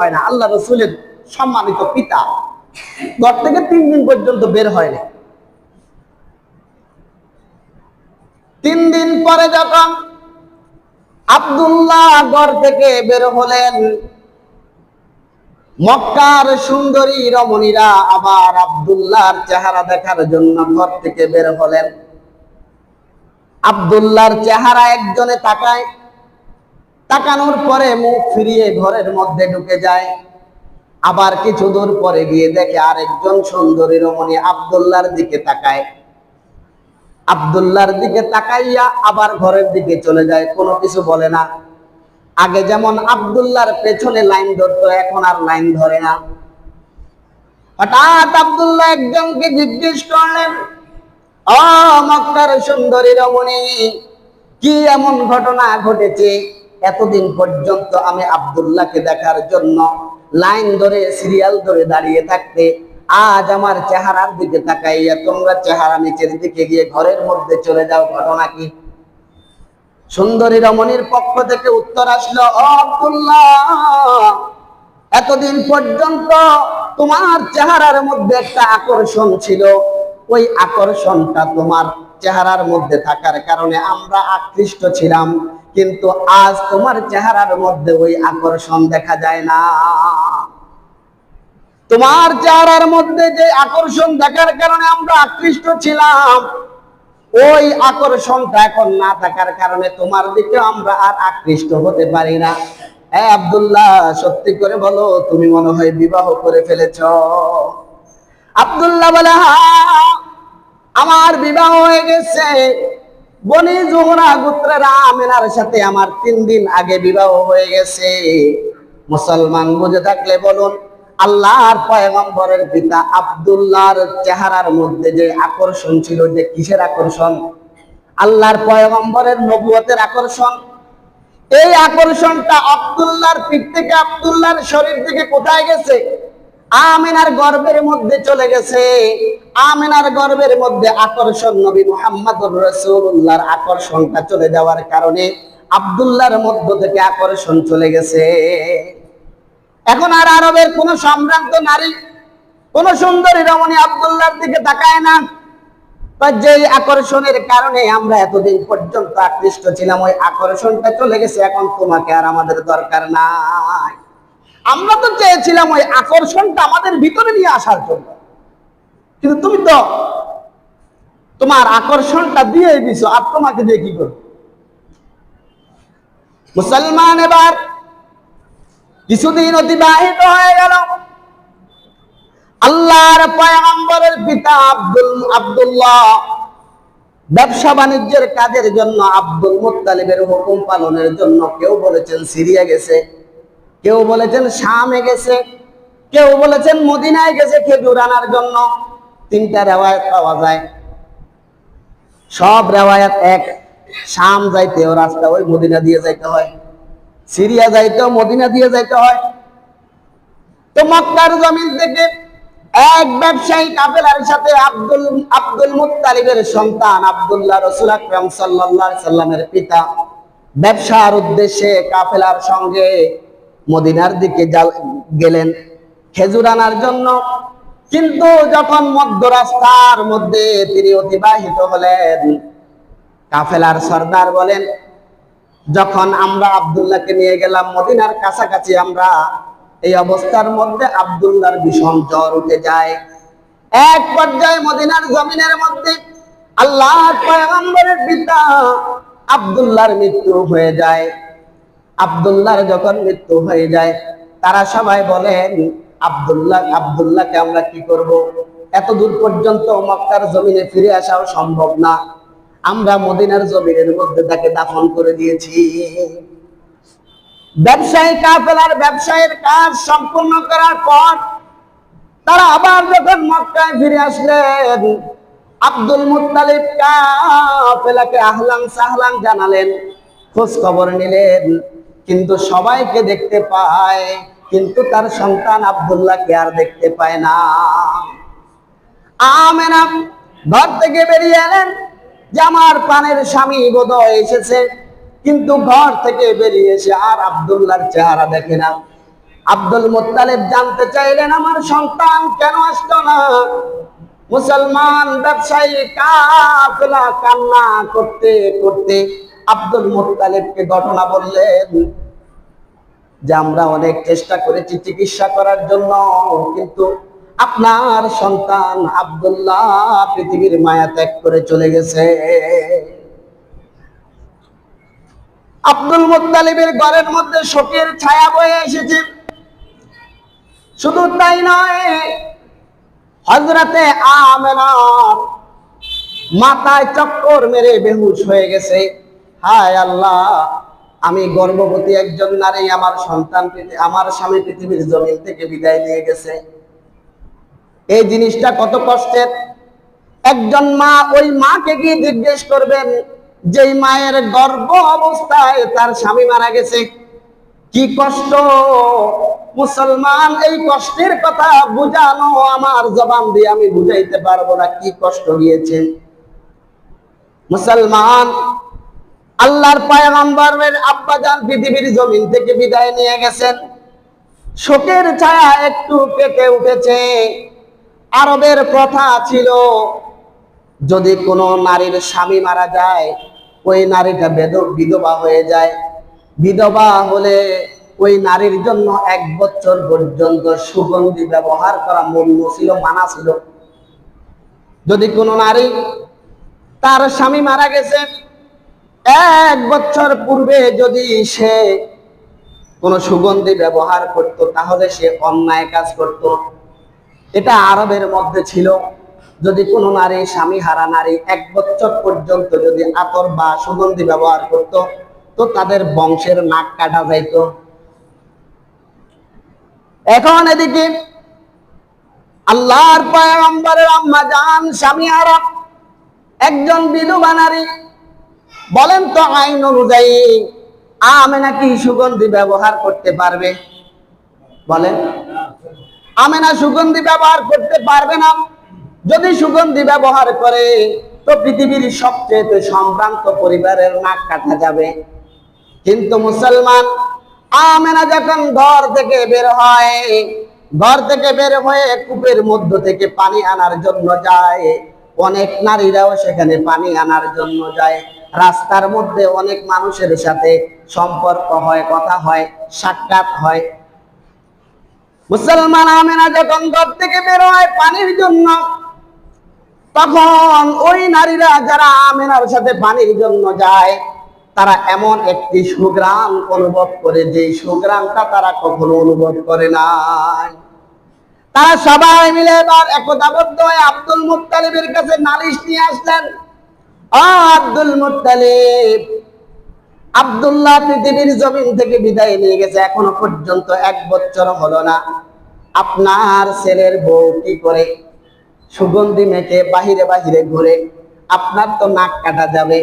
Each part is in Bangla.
হয় না। আল্লাহ রসুলের সম্মানিত পিতা। ঘর থেকে তিন দিন পর্যন্ত বের হয়নি তিন দিন পরে যখন আব্দুল্লাহ ঘর থেকে বের হলেন, মক্কার সুন্দরী রমণীরা আবার আবদুল্লাহর চেহারা দেখার জন্য ঘর থেকে বের হলেন। আব্দুল্লাহর চেহারা একজনে তাকায় তাকানোর পরে মুখ ফিরিয়ে ঘরের মধ্যে ঢুকে যায়। আবার কিছু দূর পরে গিয়ে দেখে আরেকজন সুন্দরী রমণী আব্দুল্লাহর দিকে তাকায়। আব্দুল্লাহর দিকে তাকাইয়া আবার ঘরের দিকে চলে যায়, কোনো কিছু বলে না। আগে যেমন আব্দুল্লাহর পেছনে লাইন ধরতো, এখন আর লাইন ধরে না। হঠাৎ আব্দুল্লাহ একজনকে জিজ্ঞেস করলেন, ও মক্কার সুন্দরী রমণী, কি এমন ঘটনা ঘটেছে? এতদিন পর্যন্ত আমি আব্দুল্লাহকে দেখার জন্য লাইন ধরে, সিরিয়াল ধরে দাঁড়িয়ে থাকতে, আজ আমার চেহারার দিকে তাকাইয়া তোমরা চেহারা নিচের দিকে গিয়ে ঘরের মধ্যে চলে যাও, ঘটনা কি? সুন্দরী রমণীর পক্ষ থেকে উত্তর আসলো আব্দুল্লাহ, এতদিন পর্যন্ত তোমার চেহারার মধ্যে একটা আকর্ষণ ছিল। ওই আকর্ষণটা তোমার চেহারার মধ্যে থাকার কারণে আমরা আকৃষ্ট ছিলাম, কিন্তু আজ তোমার চেহারার মধ্যে ওই আকর্ষণ দেখা যায় না। তোমার চেহারার মধ্যে যে আকর্ষণ দেখার কারণে আমরা আকৃষ্ট ছিলাম, ওই আকর্ষণটা এখন না থাকার কারণে তোমার দিকে আমরা আর আকৃষ্ট হতে পারি না। হ্যাঁ আব্দুল্লাহ, সত্যি করে বলো, তুমি মনে হয় বিবাহ করে ফেলেছ? আব্দুল্লাহ বলে হ্যাঁ। আমার বিবাহ হয়ে গেছে। বনি জোহরা গোত্রের, আমেনার সাথে আমার তিন দিন আগে বিবাহ হয়ে গেছে। মুসলমান বুঝে থাকলে বলুন, আল্লাহর পয়গম্বরের পিতা আব্দুল্লাহর চেহারার মধ্যে যে আকর্ষণ ছিল, যে কিসের আকর্ষণ? আল্লাহর পয়গম্বরের নবুয়তের আকর্ষণ। এই আকর্ষণটা আব্দুল্লাহর পিঠ থেকে, আব্দুল্লাহর শরীর থেকে কোথায় গেছে? আমিনার গর্বের মধ্যে চলে গেছে। আমিনার গর্বের মধ্যে আকর্ষণ নবী মুহাম্মদুর রাসূলুল্লাহর আকর্ষণটা চলে যাওয়ার কারণে আব্দুল্লাহর মধ্য থেকে আকর্ষণ চলে গেছে। এখন আর আরবের কোন সম্ভ্রান্ত নারী, কোন সুন্দরী রমণী আব্দুল্লাহর দিকে তাকায় না। যে আকর্ষণের কারণে আমরা এতদিন পর্যন্ত আকৃষ্ট ছিলাম, ওই আকর্ষণটা চলে গেছে। এখন তোমাকে আর আমাদের দরকার নাই। আমরা তো চেয়েছিলাম ওই আকর্ষণটা আমাদের ভিতরে নিয়ে আসার জন্য। কিন্তু তুমি তো তোমার আকর্ষণটা দিয়ে দিছো, আর তোমাকে দিয়ে কি করবে? মুসলমান এবার কিছুদিন অতিবাহিত হয়ে গেল। আল্লাহর পয়গম্বরের পিতা আব্দুল, আব্দুল্লাহ ব্যবসা বাণিজ্যের কাজের জন্য আব্দুল মুত্তালিবের হুকুম পালনের জন্য কেউ বলেছেন, সিরিয়া গেছে। কেউ বলেছেন শামে গেছে কেউ বলেছেন মদিনায় গেছে খেজুর আনার জন্য। তিনটা রেওয়ায়ত পাওয়া যায়। সব রেওয়ায়ত এক। শাম যাইতেও রাস্তা ওই মদিনা দিয়ে যাইতে হয়। সিরিয়া যাইতেও মদিনা দিয়ে যাইতে হয়। তো মক্কার জমিন থেকে এক ব্যবসায়ী কাফেলার সাথে আব্দুল আব্দুল মুত্তালিবের সন্তান আব্দুল্লাহ রসুল আকরাম আলাইহি সাল্লামের পিতা। ব্যবসার উদ্দেশ্যে কাফেলার সঙ্গে মদিনার দিকে গেলেন। খেজুর আনার জন্য। কিন্তু যখন মধ্য রাস্তার মধ্যে তিনি অতিবাহিত হলেন, কাফেলার সর্দার বলেন, যখন আমরা আব্দুল্লাহকে নিয়ে গেলাম মদিনার কাছাকাছি, আমরা এই অবস্থার মধ্যে আব্দুল্লাহর ভীষণ জ্বর উঠে যায়। এক পর্যায়ে মদিনার জমিনের মধ্যে আল্লাহ পয়গম্বরের পিতা আব্দুল্লাহর মৃত্যু হয়ে যায়। আব্দুল্লাহর যখন মৃত্যু হয়ে যায়, তারা সবাই বলেন আব্দুল্লাহ, আব্দুল্লাহকে আমরা কি করব? এত দূর পর্যন্ত মক্কার জমিনে ফিরে আসাও সম্ভব না। আমরা মদিনার জমিনের মধ্যে তাকে দাফন করে দিয়েছি। ব্যবসায়ী কাফেলার ব্যবসায়ের কাজ সম্পূর্ণ করার পর তারা আবার যখন মক্কায় ফিরে আসলেন, আব্দুল মুত্তালিব কাফেলাকে আহলান সাহলান জানালেন, খোঁজ খবর নিলেন। কিন্তু সবাইকে দেখতে পায়, কিন্তু তার সন্তান আব্দুল্লাহকে আর দেখতে পায় না। আমেনা ঘর থেকে বেরিয়ে এলেন, যে আমার প্রাণের স্বামী বোধহয় এসেছে, কিন্তু ঘর থেকে বেরিয়ে এসে আর আব্দুল্লাহর চেহারা দেখে না। আব্দুল মুত্তালিব জানতে চাইলেন, আমার সন্তান কেন আসলো না? মুসলমান ব্যবসায়ী কাফেলা কান্না করতে করতে আব্দুল মুত্তালিবকে ঘটনা বললেন যে, আমরা অনেক চেষ্টা করেছি চিকিৎসা করার জন্য, কিন্তু আপনার সন্তান আব্দুল্লাহ পৃথিবীর মায়া ত্যাগ করে চলে গেছে। আব্দুল মুত্তালিবের ঘরের মধ্যে শোকের ছায়া বয়ে এসেছে। শুধু তাই নয় হজরতে আমেনার মাথায় চক্কর মেরে বেহুশ হয়ে গেছে। হায় আল্লাহ, আমি গর্ভবতী একজন নারী, আমার সন্তান আমার স্বামী পৃথিবীর জমিন থেকে বিদায় নিয়ে গেছে। এই জিনিসটা কত কষ্টের? একজন মা ওই মাকে গিয়ে জিজ্ঞেস করবেন, যেই মায়ের গর্ভ অবস্থায় তার স্বামী মারা গেছে? কি কষ্ট? মুসলমান, এই কষ্টের কথা বুঝানো আমার জবান দিয়ে আমি বুঝাইতে পারব না, কি কষ্ট গিয়েছে। মুসলমান আল্লাহর পায়গাম্বরের আব্বাজান পৃথিবীর জমিন থেকে বিদায় নিয়ে গেছেন। শোকের ছায়া একটু কেটে উঠেছে। আরবের কথা ছিল, যদি কোনো নারীর স্বামী মারা যায়, ওই নারীটা বেদ- বিধবা হয়ে যায়। বিধবা হলে ওই নারীর জন্য এক বছর পর্যন্ত সুগন্ধি ব্যবহার করা মূল্য ছিল, মানা ছিল। যদি কোনো নারী তার স্বামী মারা গেছে এক বছর পূর্বে যদি সে কোন সুগন্ধি ব্যবহার করত, তাহলে সে অন্যায় কাজ করত। এটা আরবের মধ্যে ছিল। যদি কোনো নারী, স্বামী হারা নারী এক বছর পর্যন্ত যদি আতর বা সুগন্ধি ব্যবহার করত, তো তাদের বংশের নাক কাটা যাইত। এখন এদিকে আল্লাহর পয়গম্বরের আম্মা জান, স্বামী হারা, একজন বিধবা নারী বলেন তো আইন অনুযায়ী আমে নাকি সুগন্ধি ব্যবহার করতে পারবে? বলেন। আমেনা সুগন্ধি ব্যবহার করতে পারবে না। যদি সুগন্ধি ব্যবহার করে, তো পৃথিবীর সবচেয়ে সম্ভ্রান্ত পরিবারের নাক কাটা যাবে। কিন্তু মুসলমান আমেনা যখন ঘর থেকে বের হয়, ঘর থেকে বের হয়ে কূপের মধ্য থেকে পানি আনার জন্য যায় অনেক নারীরাও সেখানে পানি আনার জন্য যায়। রাস্তার মধ্যে অনেক মানুষের সাথে সম্পর্ক হয়, কথা হয়, সাক্ষাৎ হয়। মুসলমান আমেনা যখন ঘর থেকে বের হয় পানির জন্য, তখন ওই নারীরা যারা আমেনার সাথে পানির জন্য যায়, তারা এমন একটি সুগ্রাম অনুভব করে যে সুগ্রামটা তারা কখনো অনুভব করে নাই। তারা সবাই মিলে এবার একতাবদ্ধ হয়ে আব্দুল মুত্তালিবের কাছে নালিশ নিয়ে আসলেন। আব্দুল মুত্তালিব, আব্দুল্লাহ পৃথিবীর জমিন থেকে বিদায় নিয়ে গেছে, এখনও পর্যন্ত এক বছর হলো না। আপনার ছেলের বউ কি করে? সুগন্ধি মেখে বাহিরে বাহিরে ঘুরে, আপনার তো নাক কাটা যাবে।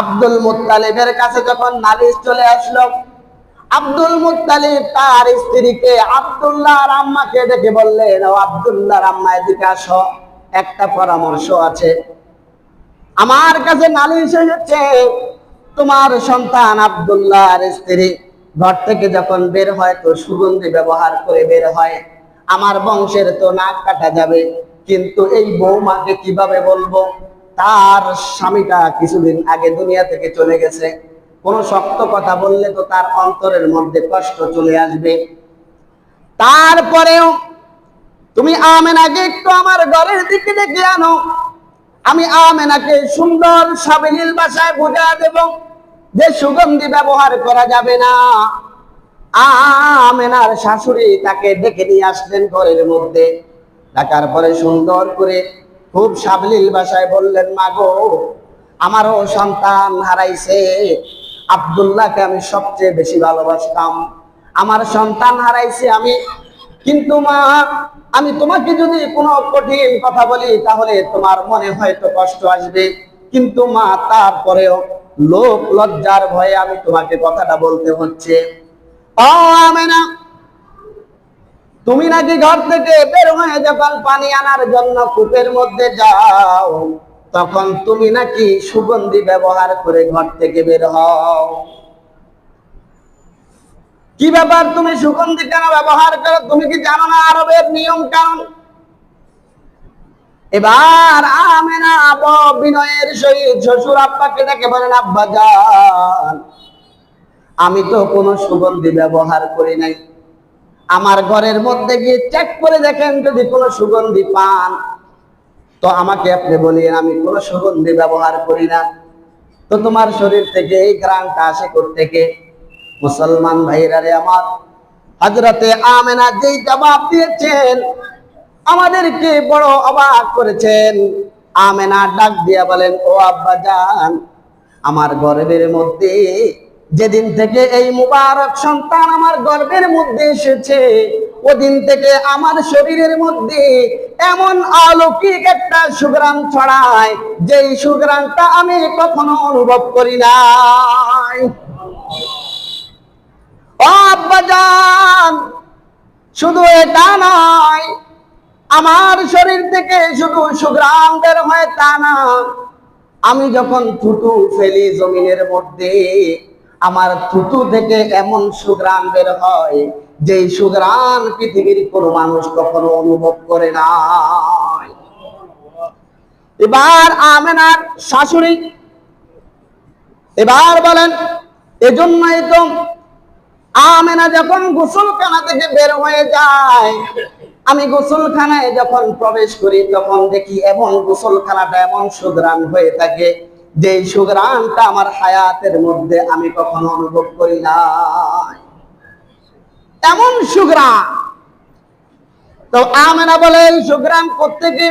আব্দুল মুত্তালিবের কাছে যখন নালিশ চলে আসলো আব্দুল মুত্তালিব তার স্ত্রীকে আব্দুল্লাহর আম্মাকে ডেকে বললেন আব্দুল্লাহর আম্মা, এদিকে আসো, একটা পরামর্শ আছে। আমার কাছে নালিশ এসেছে, তোমার সন্তান আব্দুল্লাহর স্ত্রী ঘর থেকে যখন বের হয় তো সুগন্ধি ব্যবহার করে বের হয়। আমার বংশের তো নাক কাটা যাবে, কিন্তু এই বৌমাকে কীভাবে বলব? তার স্বামীটা কিছুদিন আগে দুনিয়া থেকে চলে গেছে। কোনো শক্ত কথা বললে তো তার অন্তরের মধ্যে কষ্ট চলে আসবে। তারপরেও তুমি আমেনাকে একটু আমার ঘরের দিকে ডেকে আনো। আমি আমেনাকে সুন্দর সাবলীল ভাষায় বোঝা দেব যে সুগন্ধি ব্যবহার করা যাবে না। আমেনার শাশুড়ি তাকে ডেকে নিয়ে আসলেন ঘরের মধ্যে। ডাকার পরে সুন্দর করে খুব সাবলীল ভাষায় বললেন মাগো আমারও সন্তান হারাইছে। আব্দুল্লাহকে আমি সবচেয়ে বেশি ভালোবাসতাম। আমার সন্তান হারাইছে আমি। কিন্তু মা, আমি তোমাকে যদি কোনো কঠিন কথা বলি, তাহলে তোমার মনে হয়তো কষ্ট আসবে। কিন্তু মা, তারপরেও লোক লজ্জার ভয়ে আমি তোমাকে কথাটা বলতে হচ্ছে। তুমি নাকি ঘর থেকে বের হয়ে যখন পানি আনার জন্য কূপের মধ্যে যাও তখন তুমি নাকি সুগন্ধি ব্যবহার করে ঘর থেকে বের হও। কি ব্যাপার তুমি সুগন্ধি কেন ব্যবহার করো? তুমি কি জানো না আরবের নিয়ম কানুন? এবার আমেনা আব বিনয়ের সহিত শ্বশুর আব্বাকে ডেকে বলেন, আব্বা যান আমি তো কোনো সুগন্ধি ব্যবহার করি নাই। আমার ঘরের মধ্যে গিয়ে চেক করে দেখেন যদি কোনো সুগন্ধি পান। তো আমাকে আপনি বলিয়েন, আমি কোনো সুগন্ধি ব্যবহার করি না। তো তোমার শরীর থেকে এই গ্রামটা আসে থেকে মুসলমান ভাইরা রে আমার হজরতে আমেনা যেই জবাব দিয়েছেন, আমাদেরকে বড় অবাক করেছেন। আমেনা ডাক দিয়া বলেন, ও আব্বা জান, আমার গর্বের মধ্যে যেদিন থেকে এই মুবারক সন্তান আমার গর্বের মধ্যে এসেছে ওদিন থেকে আমার শরীরের মধ্যে এমন অলৌকিক একটা সুগ্রাম ছড়ায়, যেই সুগ্রামটা আমি কখনো অনুভব করি নাই। শুধু এটা নয়, আমার শরীর থেকে শুধু সুগ্রাম বের হয় তা না। আমি যখন থুতু ফেলি জমিনের মধ্যে, আমার থুতু থেকে এমন সুগ্রাম বের হয় যে সুগ্রাম পৃথিবীর কোনো মানুষ কখনো অনুভব করে না এবার আমেনার শাশুড়ি এবার বলেন, এজন্যই তো আমেনা যখন গোসলখানা থেকে বের হয়ে যায়, আমি গোসলখানায় যখন প্রবেশ করি, তখন দেখি এমন গোসলখানাটা এমন সুগ্রাম হয়ে থাকে যে সুগ্রামটা আমার হায়াতের মধ্যে আমি কখনো অনুভব করি না এমন সুগ্রাম। তো আমেনা বলে, এই সুগ্রাম প্রত্যেকে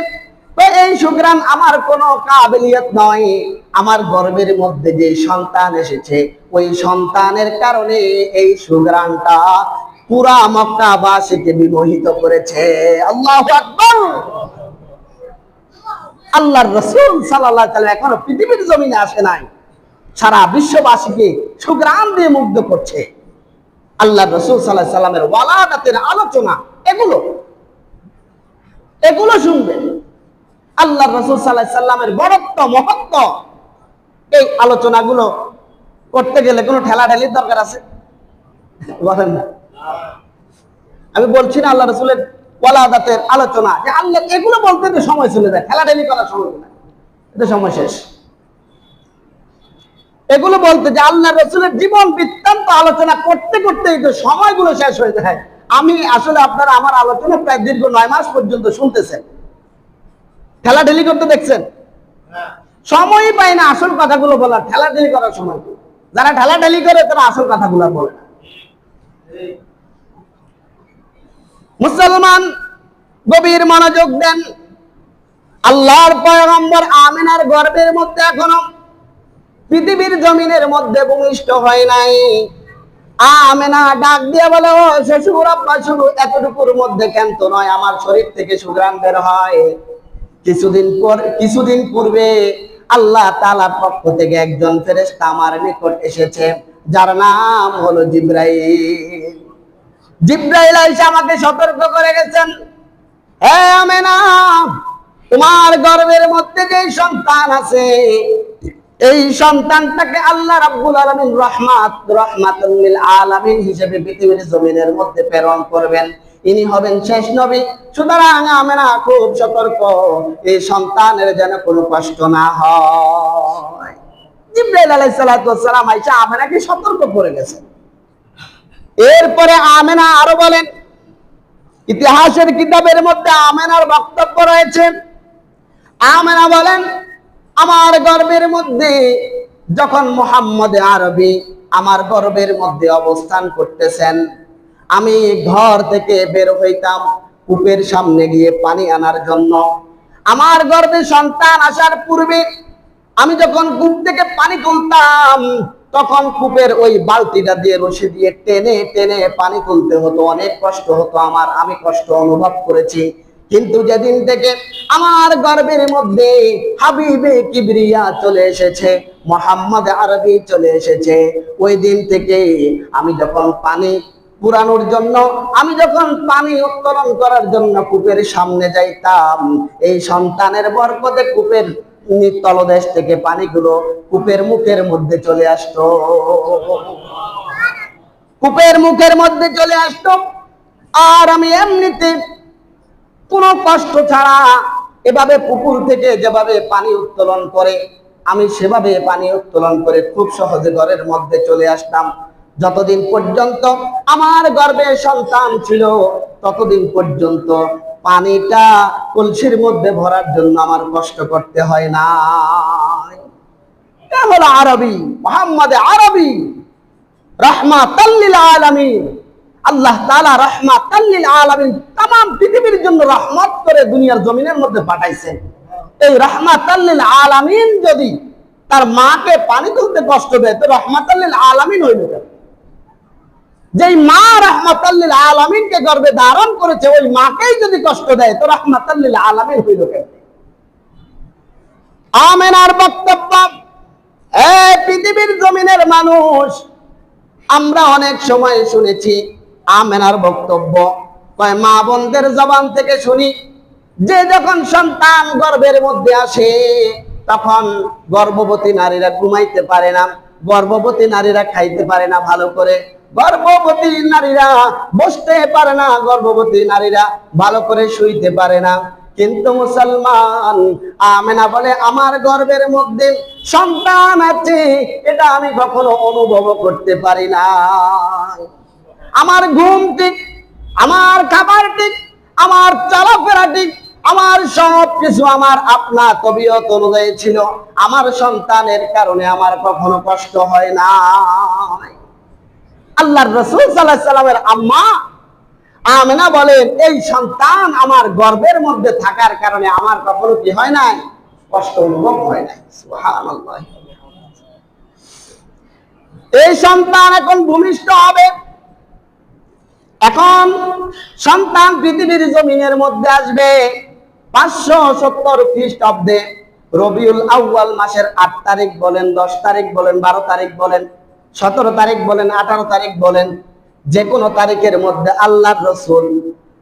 এই সুগ্রাম আমার কোনো কাবিলিয়ত নয়। আমার গর্বের মধ্যে যে সন্তান এসেছে, ওই সন্তানের কারণে এই সুগ্রামটা পুরা মক্কাবাসীকে বিমোহিত করেছে। আল্লাহ আকবার! আল্লাহর রসুল সাল্লাহ তাআলা এখনও পৃথিবীর জমিনে আসে নাই। সারা বিশ্ববাসীকে সুগ্রাম দিয়ে মুগ্ধ করছে। আল্লাহ রসুল সাল্লাহ সাল্লামের ওয়ালাদাতের আলোচনা, এগুলো। এগুলো শুনবেন। আল্লাহ রসুল সাল্লাহ সাল্লামের বড়ত্ব মহত্ব, এই আলোচনাগুলো করতে গেলে কোনো ঠেলা ঠেলির দরকার আছে? বলেন না। আমি বলছি না আল্লাহ রসুলের ওয়ালাদাতের আলোচনা, যে আল্লাহ এগুলো বলতে সময় চলে যায়, ঠেলাঠেলি করার সময় এটা সময় শেষ। এগুলো বলতে যে আল্লাহ রসুলের জীবন বৃত্তান্ত আলোচনা করতে করতে তো সময়গুলো শেষ হয়ে যায়। আমি আসলে আপনারা আমার আলোচনা প্রায় দীর্ঘ নয় মাস পর্যন্ত শুনতেছেন। ঠেলাঠেলি করতে দেখছেন? সময়ই পায় না আসল কথাগুলো বলার ঠেলাঠেলি করার সময়। যারা ঠেলাঠেলি করে তারা আসল কথাগুলো বলে মুসলমান গভীর মনোযোগ দেন। আল্লাহর পয়গম্বর আমিনার গর্বের মধ্যে এখনও পৃথিবীর জমিনের মধ্যে ভূমিষ্ঠ হয় নাই। আমেনা ডাক দিয়ে বলে, ও শ্বশুর আব্বা, শুধু এতটুকুর মধ্যে কেন নয়, আমার শরীর থেকে সুগ্রাম বের হয়। কিছুদিন পর, কিছুদিন পূর্বে আল্লাহ তালার পক্ষ থেকে একজন ফেরেশতা আমার নিকট এসেছে, যার নাম হলো জিব্রাইল। জিব্রাইল এসে আমাকে সতর্ক করে গেছেন হ্যাঁ আমেনা, তোমার গর্বের মধ্যে যে সন্তান আছে এই সন্তানটাকে আল্লাহ রাব্বুল আলামিন রহমাত রহমাতুল লিল আলামিন হিসেবে পৃথিবীর জমিনের মধ্যে প্রেরণ করবেন। ইনি হবেন শেষ নবী। সুতরাং আমেনা খুব সতর্ক, এই সন্তানের যেন কোনো কষ্ট না হয়। জিব্রাইল আলাইহিস সালাতু ওয়াস সালাম আয়েশা আমেনাকে সতর্ক করে গেছেন এরপরে আমেনা আরও বলেন, ইতিহাসের কিতাবের মধ্যে আমেনার বক্তব্য রয়েছে। আমেনা বলেন আমার গর্বের মধ্যে, যখন মোহাম্মদ আরবি আমার গর্বের মধ্যে অবস্থান করতেছেন, আমি ঘর থেকে বের হইতাম, কূপের সামনে গিয়ে পানি আনার জন্য। আমার গর্বে সন্তান আসার পূর্বে, আমি যখন কূপ থেকে পানি তুলতাম, তখন কূপের ওই বালতিটা দিয়ে রশি দিয়ে টেনে টেনে পানি তুলতে হতো, অনেক কষ্ট হতো আমার, আমি কষ্ট অনুভব করেছি। কিন্তু যেদিন থেকে আমার গর্বের মধ্যে হাবিবে কিবরিয়া চলে এসেছে, মোহাম্মদ আরবি চলে এসেছে, ওই দিন থেকে আমি যখন পানি পুরানোর জন্য, আমি যখন পানি উত্তোলন করার জন্য কূপের সামনে যাইতাম, এই সন্তানের বরকতে কূপের তলদেশ থেকে পানিগুলো কূপের মুখের মধ্যে চলে আসতো। কূপের মুখের মধ্যে চলে আসতো। আর আমি এমনিতে কোনো কষ্ট ছাড়া এভাবে পুকুর থেকে যেভাবে পানি উত্তোলন করে, আমি সেভাবে পানি উত্তোলন করে খুব সহজে ঘরের মধ্যে চলে আসতাম। যতদিন পর্যন্ত আমার গর্ভে সন্তান ছিল, ততদিন পর্যন্ত পানিটা কলসির মধ্যে ভরার জন্য আমার কষ্ট করতে হয় না কেমন আরবি? মোহাম্মদ আরবি। রহমা রহমাতাল্লিল আলামিন। আল্লাহ তালা রহমত আলমিন তাম পৃথিবীর জন্য রহমত করে দুনিয়ার জমিনের মধ্যে পাঠাইছেন। এই রহমত আলামিন যদি তার মাকে পানি তুলতে কষ্ট দেয়, তো রহমত আলামিন হইল কেন? যেই মা রহমত আলমিনকে গর্বে ধারণ করেছে, ওই মাকেই যদি কষ্ট দেয়, তো রহমত আলমিন হইল আমেনার বক্তব্য পৃথিবীর জমিনের মানুষ, আমরা অনেক সময় শুনেছি আমেনার বক্তব্য। কয়, মা বোনদের জবান থেকে শুনি, যে যখন সন্তান গর্ভের মধ্যে আসে, তখন গর্ভবতী নারীরা ঘুমাইতে পারে না, গর্ভবতী নারীরা খাইতে পারে না ভালো করে। গর্ভবতী নারীরা বসতে পারে না, গর্ভবতী নারীরা ভালো করে শুইতে পারে না। কিন্তু মুসলমান আমেনা বলে, আমার গর্ভের মধ্যে সন্তান আছে, এটা আমি কখনো অনুভব করতে পারি না আমার ঘুম ঠিক, আমার খাবার ঠিক, আমার চলাফেরা ঠিক, আমার সব কিছু আমার আপনা তবিয়ত অনুযায়ী ছিল। আমার সন্তানের কারণে আমার কখনো কষ্ট হয় না। আল্লাহর রসুল সাল্লাহ সাল্লামের আম্মা আমেনা বলেন, এই সন্তান আমার গর্বের মধ্যে থাকার কারণে আমার কখনো কি হয় নাই? কষ্ট অনুভব হয় নাই। এই সন্তান এখন ভূমিষ্ঠ হবে। এখন সন্তান পৃথিবীর জমিনের মধ্যে আসবে পাঁচশো সত্তর খ্রিস্টাব্দে রবিউল আউয়াল মাসের আট তারিখ বলেন, দশ তারিখ বলেন, বারো তারিখ বলেন, সতেরো তারিখ বলেন, আঠারো তারিখ বলেন যে কোনো তারিখের মধ্যে আল্লাহ রসুল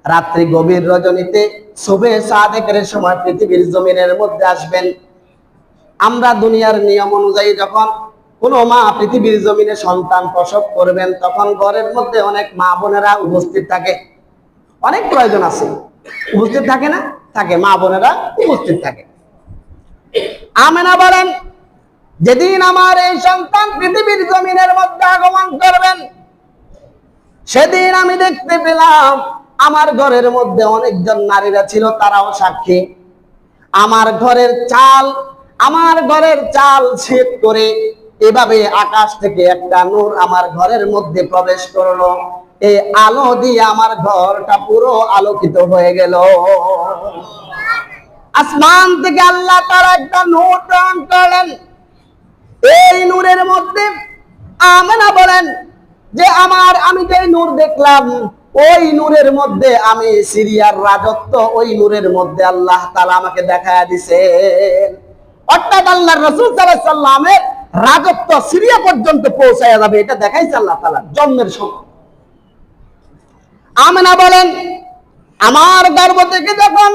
রাত্রি গভীর রজনীতে শুভে সাদেকের সময় পৃথিবীর জমিনের মধ্যে আসবেন। আমরা দুনিয়ার নিয়ম অনুযায়ী যখন কোনো মা পৃথিবীর জমিনে সন্তান প্রসব করবেন, তখন ঘরের মধ্যে অনেক মা বোনেরা উপস্থিত থাকে। অনেক প্রয়োজন আছে। উপস্থিত থাকে না? থাকে। মা বোনেরা উপস্থিত থাকে। আমেনা বলেন, যেদিন আমার এই সন্তান পৃথিবীর জমিনের মধ্যে আগমন করবেন, সেদিন আমি দেখতে পেলাম আমার ঘরের মধ্যে অনেকজন নারীরা ছিল, তারাও সাক্ষী। আমার ঘরের চাল, আমার ঘরের চাল ছেদ করে এভাবে আকাশ থেকে একটা নূর আমার ঘরের মধ্যে প্রবেশ করল। এই আলো দিয়ে আমার ঘরটা পুরো আলোকিত হয়ে গেল। আসমান থেকে আল্লাহ তার একটা নূর প্রেরণ করলেন। এই নূরের মধ্যে আমেনা বলেন যে আমার আমি যে নূর দেখলাম, ওই নূরের মধ্যে আমি সিরিয়ার রাজত্ব, ওই নূরের মধ্যে আল্লাহ তালা আমাকে দেখা দিছে অর্থাৎ আল্লাহ রসুল সাল্লামের রাজত্ব সিরিয়া পর্যন্ত পৌঁছায় যাবে, এটা দেখাইছে আল্লাহ তাআলা, জন্মের সময়। আমেনা বলেন, আমার গর্ভ থেকে যখন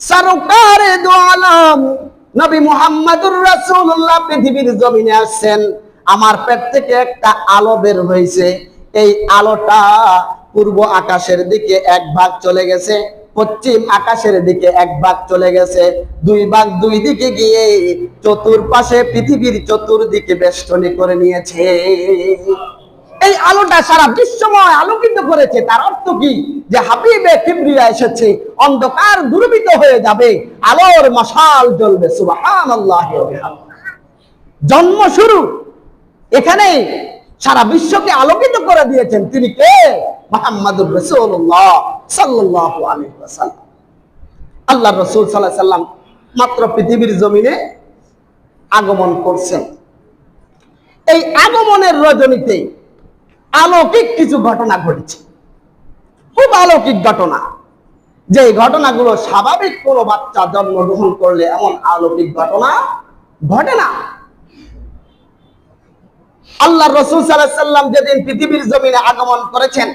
সরকারে দু আলম নবী মুহাম্মদুর রাসূলুল্লাহ পৃথিবীর জমিনে আসছেন, আমার পেট থেকে একটা আলো বের হয়েছে। এই আলোটা পূর্ব আকাশের দিকে এক ভাগ চলে গেছে। পশ্চিম আকাশের দিকে এক ভাগ চলে গেছে, দুই ভাগ দুই দিকে গিয়ে চতুর্পাশে পৃথিবীর চতুর্দিকে বেষ্টনী করে নিয়েছে। এই আলোটা সারা বিশ্বময় আলোকিত করেছে। তার অর্থ কি? যে হাবিবে কিবরিয়া এসেছে, অন্ধকার দুর্বৃত হয়ে যাবে, আলোর মশাল জ্বলবে, সুবহানাল্লাহ জন্ম শুরু এখানে সারা বিশ্বকে আলোকিত করে দিয়েছেন তিনি কে? মোহাম্মদুর রাসূলুল্লাহ সাল্লাল্লাহু আলাইহি ওয়াসাল্লাম। আল্লাহ রাসূল আলাইহি সাল্লাম মাত্র পৃথিবীর জমিনে আগমন করছেন। এই আগমনের রজনীতে অলৌকিক কিছু ঘটনা ঘটেছে। খুব অলৌকিক ঘটনা। যে ঘটনাগুলো স্বাভাবিক কোনো বাচ্চা জন্মগ্রহণ করলে এমন অলৌকিক ঘটনা ঘটে না। আল্লাহ রসুল সাল্লাম যেদিন পৃথিবীর জমিনে আগমন করেছেন,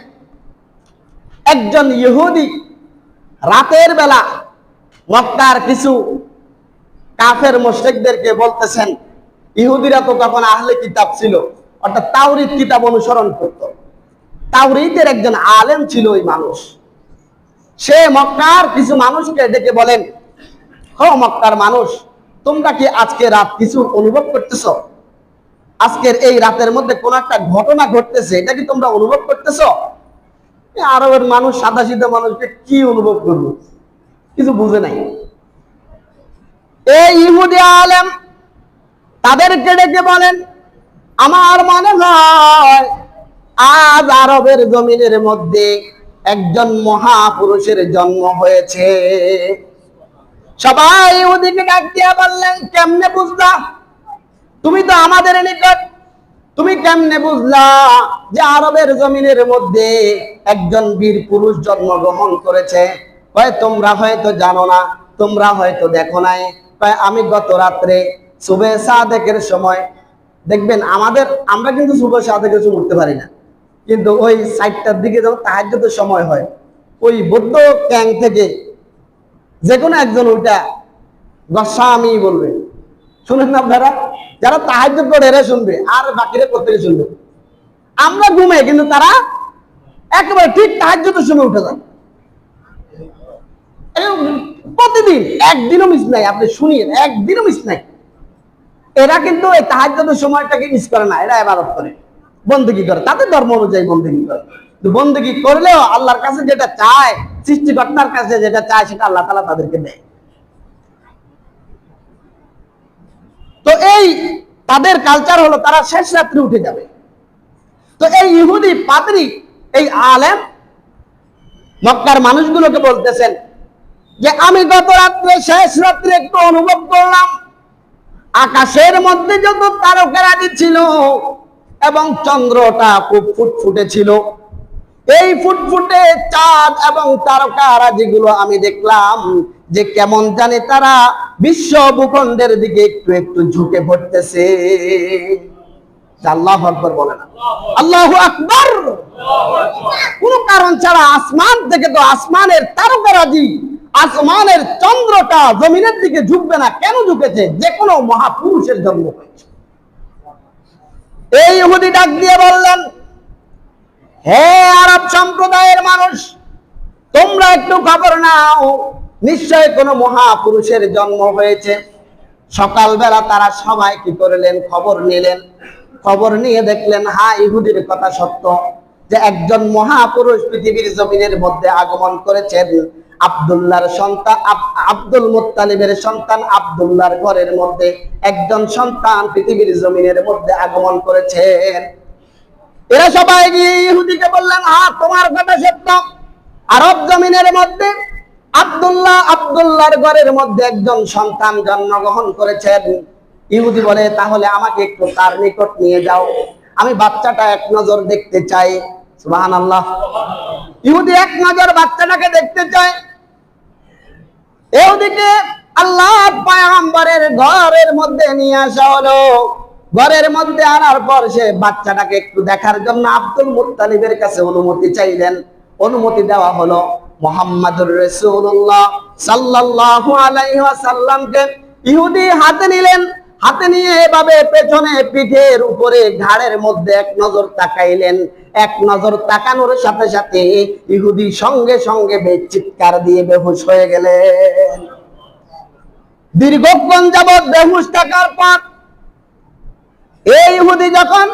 একজন ইহুদি রাতের বেলা মক্কার কিছু কাফের মোশেকদেরকে বলতেছেন, ইহুদিরা তো তখন আহলে কিতাব ছিল, অর্থাৎ তাওরিত কিতাব অনুসরণ করত। তাওরীদের একজন আলেম ছিল ওই মানুষ। সে মক্কার কিছু মানুষকে ডেকে বলেন, হ মক্কার মানুষ, তোমরা কি আজকে রাত কিছু অনুভব করতেছ? আজকের এই রাতের মধ্যে কোন একটা ঘটনা ঘটতেছে, এটা কি তোমরা অনুভব করতেছ? আরবের মানুষ সাদা সিধা মানুষকে কি অনুভব করব কিছু বুঝে নাই। এই ইহুদি আলেম, তাদেরকে ডেকে বলেন, আমার মনে হয় আজ আরবের জমিনের মধ্যে একজন মহাপুরুষের জন্ম হয়েছে। সবাই ওদিকে ডাক দিয়া বললেন, কেমনে বুঝলা? তুমি তো আমাদের নিকট। তুমি কেমনে বুঝলা যে আরবের জমিনের মধ্যে একজন বীর পুরুষ জন্মগ্রহণ করেছে? কয়, তোমরা হয়তো জানো না, তোমরা হয়তো দেখো নাই। আমি গত রাত্রে সুবে সাদেকের সময়, দেখবেন আমাদের, আমরা কিন্তু সুবে সাদেকের সময় উঠতে পারি না। কিন্তু ওই সাইডটার দিকে যখন তাহাজ্জুদের সময় হয়। ওই বৌদ্ধ ক্যাং থেকে যে কোনো একজন ওইটা গোস্বামী বলবে। শুনেন না আপনারা? যারা তাহাজ্য করে এরা শুনবে, আর বাকিরা প্রত্যেকে শুনবে। আমরা ঘুমে কিন্তু তারা একেবারে ঠিক তাহাজ্যতের সময় উঠে এরকম প্রতিদিন একদিনও মিস নাই, আপনি শুনিয়েন, একদিনও মিস নাই। এরা কিন্তু এই তাহাজ্যতের সময়টাকে মিস করে না, এরা এবারত করে। বন্দুকি করে? তাদের ধর্ম অনুযায়ী বন্দুকি করে? বন্দুকি করলেও আল্লাহর কাছে যেটা চায়, সৃষ্টিকর্তার কাছে যেটা চায়, সেটা আল্লাহ তালা তাদেরকে দেয়। তো এই তাদের কালচার হলো তারা শেষ রাত্রে উঠে যাবে। তো এই ইহুদি পাদ্রী, এই আলেম, মক্কার মানুষগুলোকে বলতেছেন যে, আমি গত রাত্রে শেষ রাত্রে একটু অনুভব করলাম, আকাশের মধ্যে যত তারকারাজি ছিল এবং চন্দ্রটা খুব ফুটফুটে ছিল। এই ফুটফুটে চাঁদ এবং তারকারাজি গুলো আমি দেখলাম, যে কেমন জানে তারা বিশ্ব ভূখণ্ডের দিকে একটু একটু ঝুঁকে পড়তেছে। আল্লাহ কারণ ছাড়া আসমান থেকে তো আসমানের আসমানের চন্দ্রটা জমিনের দিকে ঝুঁকবে না। কেন ঝুঁকেছে? মহাপুরুষের জন্ম হয়েছে এই ইহুদি ডাক দিয়ে বললেন হে আরব সম্প্রদায়ের মানুষ, তোমরা একটু খবর নাও। নিশ্চয় কোনো মহাপুরুষের জন্ম হয়েছে। সকালবেলা তারা সবাই কি করলেন? খবর নিলেন। খবর নিয়ে দেখলেন, হা, ইহুদির কথা সত্য যে একজন মহাপুরুষ পৃথিবীর জমিনের মধ্যে আগমন করেছেন। আব্দুল্লাহর সন্তান আব্দুল মুত্তালিবের সন্তান আব্দুল্লাহর ঘরের মধ্যে একজন সন্তান পৃথিবীর জমিনের মধ্যে আগমন করেছেন। এরা সবাই গিয়ে ইহুদিকে বললেন হ্যাঁ তোমার কথা সত্য। আরব জমিনের মধ্যে আবদুল্লাহ আব্দুল্লাহর ঘরের মধ্যে একজন সন্তান জন্মগ্রহণ করেছেন। ইহুদি বলে, তাহলে আমাকে একটু তার নিকট নিয়ে যাও। আমি বাচ্চাটা এক নজর দেখতে চাই। সুবাহান আল্লাহ ইহুদি এক নজর বাচ্চাটাকে দেখতে চায়। এদিকে আল্লাহ পায়গম্বরের ঘরের মধ্যে নিয়ে আসা হলো। ঘরের মধ্যে আনার পর সে বাচ্চাটাকে একটু দেখার জন্য আব্দুল মুত্তালিবের কাছে অনুমতি চাইলেন। অনুমতি দেওয়া হলো মোহাম্মদুর রাসূলুল্লাহ সাল্লাল্লাহু আলাইহি ওয়াসাল্লামকে। ইহুদি হাতে নিলেন, হাতে নিয়ে এভাবে পেছনে পিঠের উপরে ঘাড়ের মধ্যে এক নজর তাকাইলেন। এক নজর তাকানোর সাথে সাথে ইহুদি সঙ্গে সঙ্গে চিৎকার দিয়ে বেহুশ হয়ে গেলেন। দীর্ঘক্ষণ যাবৎ বেহুশ থাকার পর এই ইহুদি যখন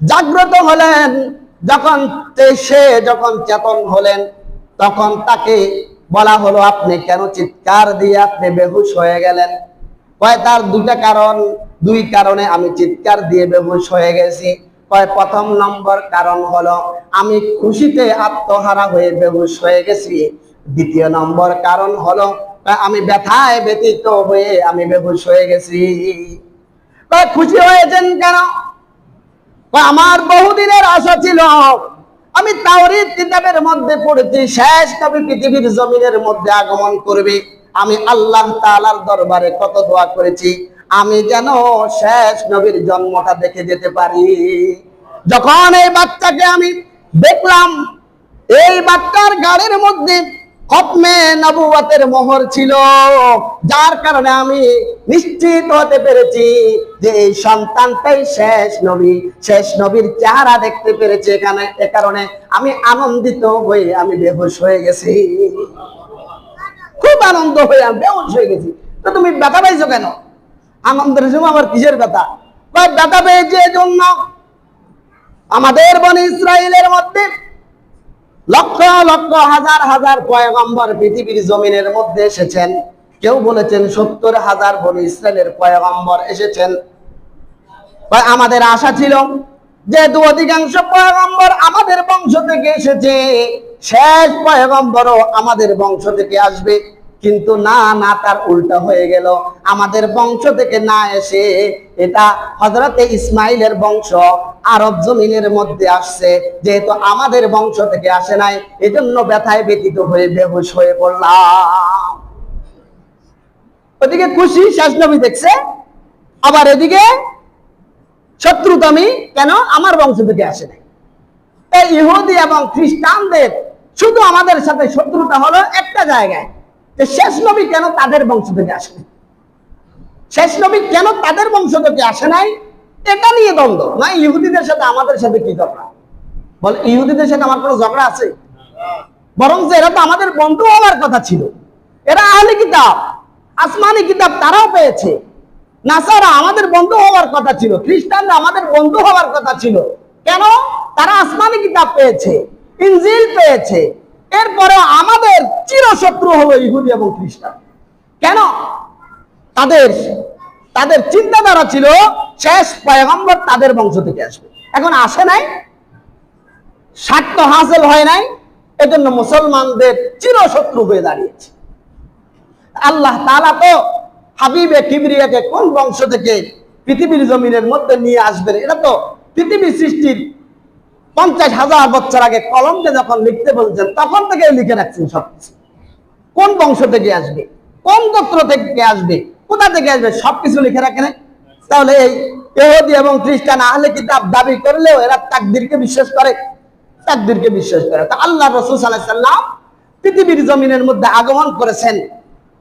জাগ্রত হলেন, যখন সে যখন চেতন হলেন, তখন তাকে বলা হলো, আপনি কেন চিৎকার দিয়ে আপনি বেহুশ হয়ে গেলেন? কয়, তার দুটা কারণ। দুই কারণে আমি চিৎকার দিয়ে বেহুশ হয়ে গেছি। কয়, প্রথম নম্বর কারণ হলো, আমি খুশিতে আত্মহারা হয়ে বেহুশ হয়ে গেছি। দ্বিতীয় নম্বর কারণ হলো আমি ব্যথায় ব্যতীত হয়ে আমি বেহুশ হয়ে গেছি। খুশি হয়েছেন কেন? আমার বহুদিনের আশা ছিল। আমি তাওরীত কিতাবের মধ্যে পড়েছি, শেষ নবী পৃথিবীর জমিনের মধ্যে আগমন করবে। আমি আল্লাহ তালার দরবারে কত দোয়া করেছি, আমি যেন শেষ নবীর জন্মটা দেখে যেতে পারি। যখন এই বাচ্চাকে আমি দেখলাম, এই বাচ্চার গাড়ির মধ্যে খতমে নবুয়াতের মোহর ছিল। যার কারণে আমি নিশ্চিত হতে পেরেছি যে এই সন্তানটাই শেষ নবী, শেষ নবীর চেহারা দেখতে পেরেছি এখানে। এ কারণে আমি আনন্দিত হয়ে আমি বেহুশ হয়ে গেছি। খুব আনন্দ হয়ে আমি বেহুশ হয়ে গেছি। তো তুমি ব্যথা পাইছো কেন? আনন্দের সময় আমার কিসের ব্যথা? ব্যথা পেয়েছে এজন্য আমাদের বনি ইসরায়েলের মধ্যে লক্ষ লক্ষ, হাজার হাজার পয়গম্বর পৃথিবীর জমিনের মধ্যে এসেছেন। কেউ বলেছেন সত্তর হাজার বনি ইসরায়েলের পয়গম্বর এসেছেন। আমাদের আশা ছিল যেহেতু অধিকাংশ পয়গম্বর আমাদের বংশ থেকে এসেছে, শেষ পয়গম্বরও আমাদের বংশ থেকে আসবে। কিন্তু না না, তার উল্টা হয়ে গেল। আমাদের বংশ থেকে না এসে এটা হজরতে ইসমাইলের বংশ আরব জমিনের মধ্যে আসছে, যেহেতু আমাদের বংশ থেকে আসে নাই, এজন্য ব্যথায় ব্যতীত হয়ে বেহুশ হয়ে পড়লাম। ওদিকে খুশি শেষ নবী দেখছে, আবার এদিকে শত্রুতামি কেন আমার বংশ থেকে আসে নাই। ইহুদি এবং খ্রিস্টানদের শুধু আমাদের সাথে শত্রুতা হলো একটা জায়গায়। শেষ নবী কেন তাদের বংশ থেকে আসে শেষ নবী কেন তাদের বংশ থেকে আসে নাই? এটা নিয়ে দ্বন্দ্ব। না, ইহুদিদের সাথে আমাদের সাথে কি ঝগড়া? বল, ইহুদিদের সাথে আমার কোনো ঝগড়া আছে? বরং যে এরা তো আমাদের বন্ধু হওয়ার কথা ছিল। এরা আহলি কিতাব, আসমানি কিতাব তারাও পেয়েছে। না নাসারা আমাদের বন্ধু হওয়ার কথা ছিল, খ্রিস্টানরা আমাদের বন্ধু হওয়ার কথা ছিল। কেন? তারা আসমানি কিতাব পেয়েছে, ইনজিল পেয়েছে এরপরে আমাদের চিরশত্রু হলো ইহুদি এবং খ্রিস্টান। কেন? তাদের তাদের চিন্তাধারা ছিল শেষ পয়গম্বর তাদের বংশ থেকে আসবে। এখন আসে নাই, স্বার্থ হাসিল হয় নাই, এজন্য মুসলমানদের চিরশত্রু হয়ে দাঁড়িয়েছে। আল্লাহ তালা তো হাবিবে কিবরিয়াকে কোন বংশ থেকে পৃথিবীর জমিনের মধ্যে নিয়ে আসবেন? এটা তো পৃথিবীর সৃষ্টির পঞ্চাশ হাজার বছর আগে কলমকে যখন লিখতে বলছেন, তখন থেকে লিখে রাখছেন সবকিছু। কোন বংশ থেকে আসবে? কোন গোত্র থেকে আসবে? কোথা থেকে আসবে? সবকিছু লিখে রাখে নাই তাহলে এই ইহুদি এবং খ্রিস্টান আহলে কিতাব দাবি করলেও এরা তাকদিরকে বিশ্বাস করে। তাকদিরকে বিশ্বাস করে। তা আল্লাহ রসুল সাল্লাহ সাল্লাম পৃথিবীর জমিনের মধ্যে আগমন করেছেন।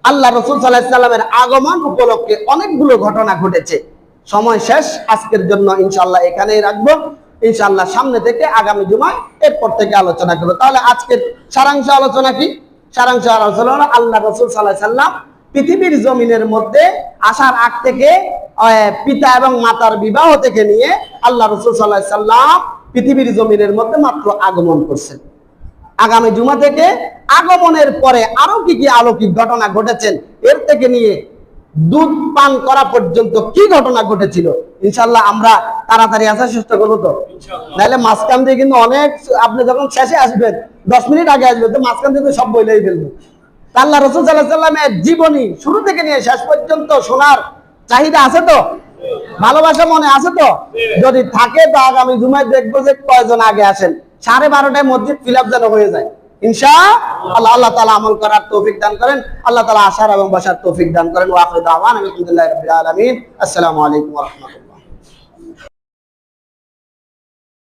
আল্লাহ রসুল সাল্লাহ সাল্লামের আগমন উপলক্ষে অনেকগুলো ঘটনা ঘটেছে। সময় শেষ, আজকের জন্য ইনশাল্লাহ এখানেই রাখব। ইনশাল্লাহ সামনে থেকে আগামী জুমায় এরপর থেকে আলোচনা করব। তাহলে আজকের সারাংশ আলোচনা কি? সারাংশ আলোচনা আল্লাহ রসুল সাল্লাহ সাল্লাম পৃথিবীর জমিনের মধ্যে আসার আগ থেকে পিতা এবং মাতার বিবাহ থেকে নিয়ে আল্লাহ রসুল সাল্লাহ সাল্লাম পৃথিবীর জমিনের মধ্যে মাত্র আগমন করছেন। আগামী জুমা থেকে আগমনের পরে আরও কি কি অলৌকিক ঘটনা ঘটেছেন, এর থেকে নিয়ে দুধ পান করা পর্যন্ত কি ঘটনা ঘটেছিল? ইনশাল্লাহ আমরা তাড়াতাড়ি আসার চেষ্টা করব তো। নাহলে মাঝখান দিয়ে কিন্তু অনেক আপনি যখন শেষে আসবেন দশ মিনিট আগে আসবেন তো মাঝখান তো সব বইলেই ফেলব। আল্লাহ রসুল সাল্লাহ সাল্লামের জীবনী শুরু থেকে নিয়ে শেষ পর্যন্ত শোনার চাহিদা আছে তো? ভালোবাসা মনে আছে তো? যদি থাকে তো আগামী জুমায় দেখব যে কয়জন আগে আসেন। সাড়ে বারোটায় মসজিদ ফিল যেন হয়ে যায়। ইনশা আল্লাহ আল্লাহ তালা আমল করার তৌফিক দান করেন, আল্লাহ তালা আসার এবং বসার তৌফিক দান করেন। ওয়াকুদ আহমান আলহামদুলিল্লাহ আলমিন। আসসালামু আলাইকুম রহমতুল্লাহ।